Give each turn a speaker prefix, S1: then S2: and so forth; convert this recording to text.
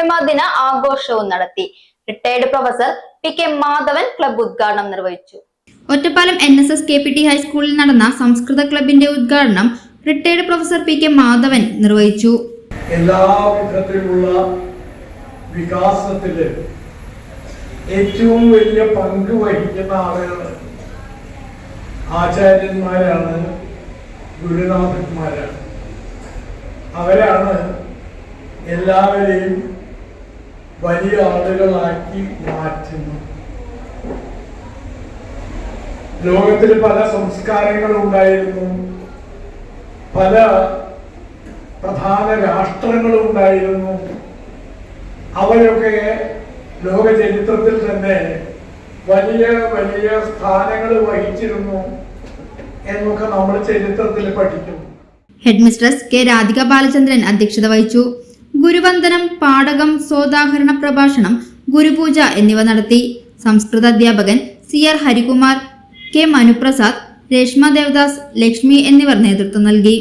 S1: തൊഴിലുടമ ദിന ആഘോഷവും നടത്തി. Retired professor P K Madhavan club ഉദ്ഘാടനം നിർവഹിച്ചു.
S2: Ottapalam N S S K P T ഹൈസ്കൂളിൽ നടന്ന സംസ്കൃത ക്ലബിന്റെ ഉദ്ഘാടനം retired professor P K Madhavan നിർവഹിച്ചു.
S3: എല്ലാ വിധത്തിലുള്ള വികാസത്തിൽ ഏറ്റവും വലിയ പങ്ക് വഹിക്കുന്ന ആളുകൾ ആചാര്യന്മാരാണ് ഗുരുനാഥന്മാരാണ്. അവരാണ് എല്ലാവരെയും വലിയ ആളുകളാക്കി മാറ്റുന്നു. ലോകത്തിൽ പല സംസ്കാരങ്ങളും ഉണ്ടായിരുന്നു പല പ്രധാന രാഷ്ട്രങ്ങളും ഉണ്ടായിരുന്നു അവയൊക്കെ ലോക ചരിത്രത്തിൽ തന്നെ വലിയ വലിയ സ്ഥാനങ്ങൾ വഹിച്ചിരുന്നു എന്നൊക്കെ നമ്മൾ ചരിത്രത്തിൽ പഠിക്കും
S2: head mistress K Radhika Balachandran അധ്യക്ഷത വഹിച്ചു. ഗുരുവന്ദനം പാഠകം സോദാഹരണ പ്രഭാഷണം ഗുരുപൂജ എന്നിവ നടത്തി സംസ്കൃത അധ്യാപകൻ C R Harikumar K Manuprasad Reshma Devadas Lakshmi എന്നിവർ നേതൃത്വം നൽകി.